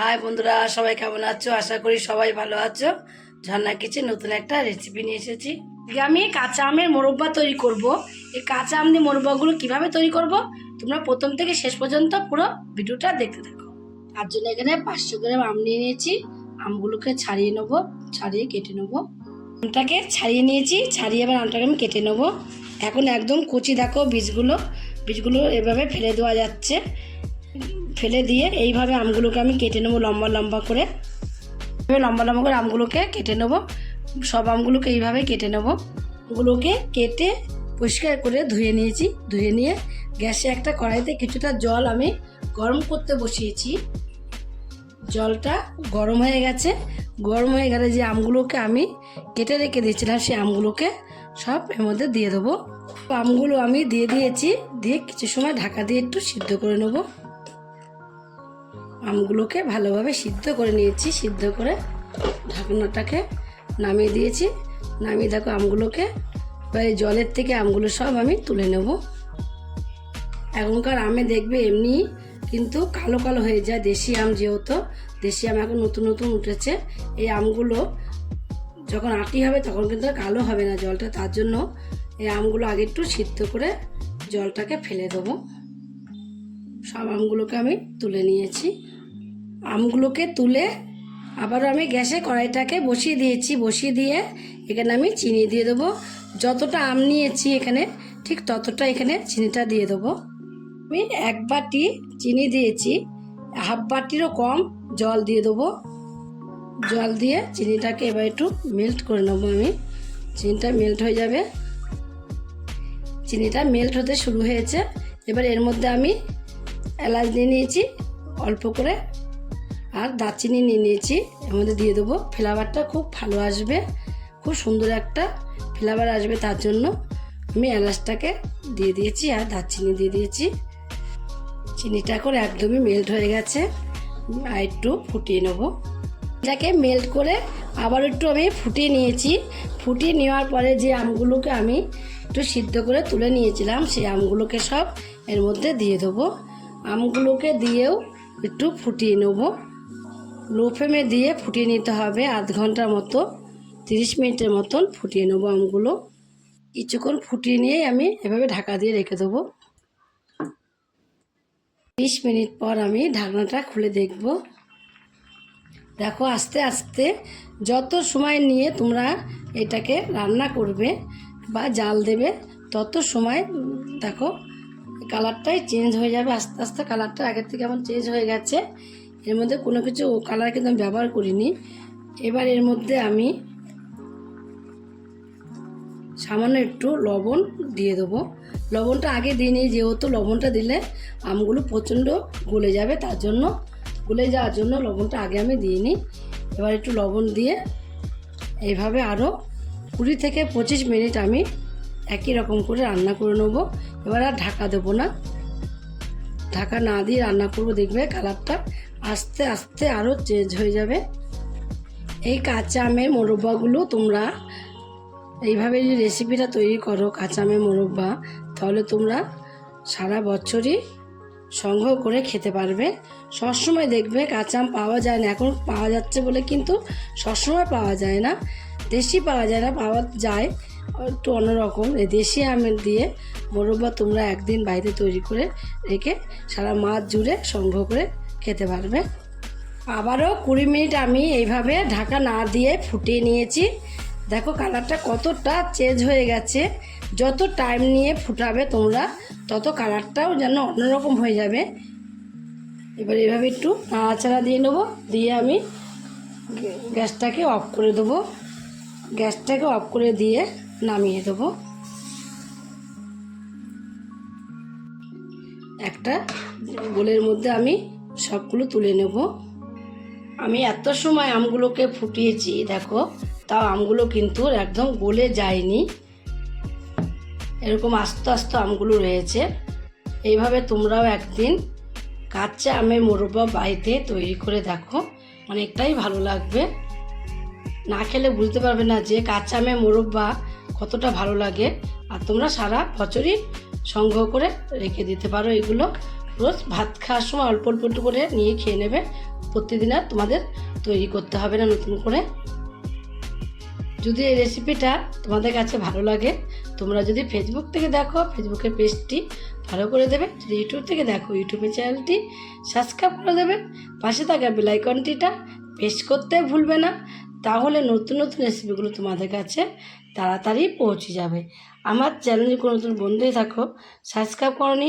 High বন্ধুরা, সবাই কেমন আছো? আশা করি সবাই ভালো আছো। ঝর্ণা কিচেন নতুন একটা রেসিপি নিয়ে এসেছি। আমি কাঁচা আমের মোরব্বা তৈরি করব। এই কাঁচা আম দিয়ে মোরব্বাগুলো কীভাবে তৈরি করব? তোমরা প্রথম থেকে শেষ পর্যন্ত পুরো ভিডিওটা দেখতে থাকো। তার জন্য এখানে পাঁচশো গ্রাম আম নিয়ে নিয়েছি। আমগুলোকে ছাড়িয়ে নেব, ছাড়িয়ে কেটে নেব। আমটাকে ছাড়িয়ে নিয়েছি, ছাড়িয়ে এবার আমটাকে আমি কেটে নেব। এখন একদম কুচি, দেখো বীজগুলো। বীজগুলো এভাবে ফেলে দেওয়া যাচ্ছে। ফেলে দিয়ে এইভাবে আমগুলোকে আমি কেটে নেব লম্বা লম্বা করে। এভাবে লম্বা লম্বা করে আমগুলোকে কেটে নেব। সব আমগুলোকে এইভাবে কেটে নেব। ওগুলোকে কেটে পরিষ্কার করে ধুয়ে নিয়েছি। ধুয়ে নিয়ে গ্যাসে একটা কড়াইতে কিছুটা জল আমি গরম করতে বসিয়েছি। জলটা গরম হয়ে গেছে। গরম হয়ে গেলে যে আমগুলোকে আমি কেটে রেখে দিয়েছিলাম, সেই আমগুলোকে সব এর মধ্যে দিয়ে দেবো। আমগুলো আমি দিয়ে দিয়েছি। দিয়ে কিছু সময় ঢাকা দিয়ে একটু সিদ্ধ করে নেব। আমগুলোকে ভালোভাবে সিদ্ধ করে নিয়েছি, সিদ্ধ করে ঢাকনাটাকে নামিয়ে দিয়েছি। নামিয়ে দেখো আমগুলোকে, এবার এই জলের থেকে আমগুলো সব আমি তুলে নেব। এখনকার আমে দেখবে এমনি কিন্তু কালো কালো হয়ে যায়, দেশি আম যেহেতু, দেশি আম এখন নতুন নতুন উঠেছে। এই আমগুলো যখন আটি হবে তখন কিন্তু কালো হবে না জলটা, তার জন্য এই আমগুলো আগে একটু সিদ্ধ করে জলটাকে ফেলে দেবো। সব আমগুলোকে আমি তুলে নিয়েছি। আমগুলোকে তুলে আবারও আমি গ্যাসে কড়াইটাকে বসিয়ে দিয়েছি। বসিয়ে দিয়ে এখানে আমি চিনি দিয়ে দেবো। যতটা আম নিয়েছি এখানে, ঠিক ততটা এখানে চিনিটা দিয়ে দেবো। আমি এক বাটি চিনি দিয়েছি। হাফ বাটিরও কম জল দিয়ে দেবো। জল দিয়ে চিনিটাকে এবার একটু মেল্ট করে নেব আমি। চিনিটা মেল্ট হয়ে যাবে। চিনিটা মেল্ট হতে শুরু হয়েছে। এবার এর মধ্যে আমি এলাচ দিয়ে নিয়েছি। অল্প করে আর দারচিনি নিয়ে নিয়েছি। এর মধ্যে দিয়ে দেবো। ফ্লেভারটা খুব ভালো আসবে। খুব সুন্দর একটা ফ্লেভার আসবে তার জন্য। আমি এলাচটাকে দিয়ে দিয়েছি আর দারচিনি দিয়ে দিয়েছি। চিনিটা করে একদমই মেল্ট হয়ে গেছে। আর একটু ফুটিয়ে নেব। এটাকে মেল্ট করে আবার একটু আমি ফুটিয়ে নিয়েছি। ফুটিয়ে নেওয়ার পরে যে আমগুলোকে আমি একটু সিদ্ধ করে তুলে নিয়েছিলাম, সেই আমগুলোকে সব এর মধ্যে দিয়ে দেবো। আমগুলোকে দিয়েও একটু ফুটিয়ে নেব। লো ফ্লেমে দিয়ে ফুটিয়ে নিতে হবে আধ ঘণ্টার মতো, তিরিশ মিনিটের মতন ফুটিয়ে নেব আমগুলো। কিছুক্ষণ ফুটিয়ে নিয়েই আমি এভাবে ঢাকা দিয়ে রেখে দেবো। তিরিশ মিনিট পর আমি ঢাকনাটা খুলে দেখব। দেখো, আস্তে আস্তে যত সময় নিয়ে তোমরা এটাকে রান্না করবে বা জাল দেবে, তত সময়, দেখো, কালারটাই চেঞ্জ হয়ে যাবে। আস্তে আস্তে কালারটা আগের থেকে আমার চেঞ্জ হয়ে গেছে। এর মধ্যে কোনো কিছু কালার কিন্তু আমি ব্যবহার করিনি। এবার এর মধ্যে আমি সামান্য একটু লবণ দিয়ে দেবো। লবণটা আগে দিই নি যেহেতু লবণটা দিলে আমগুলো প্রচণ্ড গলে যাবে, তার জন্য গলে যাওয়ার জন্য লবণটা আগে আমি দিইনি এবার একটু লবণ দিয়ে এইভাবে আরও কুড়ি থেকে পঁচিশ মিনিট আমি একই রকম করে রান্না করে নেব। এবার আর ঢাকা দেবো না। ঢাকা না দিয়ে রান্না করব, দেখবে কালারটা আস্তে আস্তে আরও চেঞ্জ হয়ে যাবে। এই কাঁচা আমের মোরব্বাগুলো তোমরা এইভাবে যদি রেসিপিটা তৈরি করো, কাঁচা আমের মোরব্বা, তাহলে তোমরা সারা বছরই সংগ্রহ করে খেতে পারবে। সবসময় দেখবে কাঁচা আম পাওয়া যায় না। এখন পাওয়া যাচ্ছে বলে কিন্তু সবসময় পাওয়া যায় না। দেশি পাওয়া যায় না, পাওয়া যায় একটু অন্যরকম। এই দেশি আমের দিয়ে মোরব্বা তোমরা একদিন বাইরে তৈরি করে রেখে সারা মাছ জুড়ে সংগ্রহ করে খেতে পারবে। আবারও কুড়ি মিনিট আমি এইভাবে ঢাকা না দিয়ে ফুটিয়ে নিয়েছি। দেখো কালারটা কতটা চেঞ্জ হয়ে গেছে। যত টাইম নিয়ে ফুটাবে তোমরা, তত কালারটাও যেন অন্যরকম হয়ে যাবে। এবার এভাবে একটু নাড়াচাড়া দিয়ে নেব। দিয়ে আমি গ্যাসটাকে অফ করে দেবো। গ্যাসটাকে অফ করে দিয়ে নামিয়ে দেবো। একটা গোলের মধ্যে আমি সবগুলো তুলে নেব। আমি এত সময় আমগুলোকে ফুটিয়েছি, দেখো, তাও আমগুলো কিন্তু একদম গলে যায়নি। এরকম আস্তে আস্তে আমগুলো রয়েছে। এইভাবে তোমরাও একদিন কাঁচা আমের মোরব্বা বাড়িতে তৈরি করে দেখো, অনেকটাই ভালো লাগবে। না খেলে বুঝতে পারবে না যে কাঁচা আমের মোরব্বা কতটা ভালো লাগে। আর তোমরা সারা বছরই সংগ্রহ করে রেখে দিতে পারো এগুলো। রোজ ভাত খাওয়ার সময় অল্প অল্প একটু করে নিয়ে খেয়ে নেবে। প্রতিদিন আর তোমাদের তৈরি করতে হবে না নতুন করে। যদি এই রেসিপিটা তোমাদের কাছে ভালো লাগে, তোমরা যদি ফেসবুক থেকে দেখো ফেসবুকের পেজটি ফলো করে দেবে। যদি ইউটিউব থেকে দেখো ইউটিউবের চ্যানেলটি সাবস্ক্রাইব করে দেবে। পাশে থাকা বেলাইকনটিটা প্রেস করতে ভুলবে না। তাহলে নতুন নতুন রেসিপিগুলো তোমাদের কাছে তাড়াতাড়ি পৌঁছে যাবে। আমার চ্যানেলে কোনো নতুন বন্ধুই থাকো সাবস্ক্রাইব করনি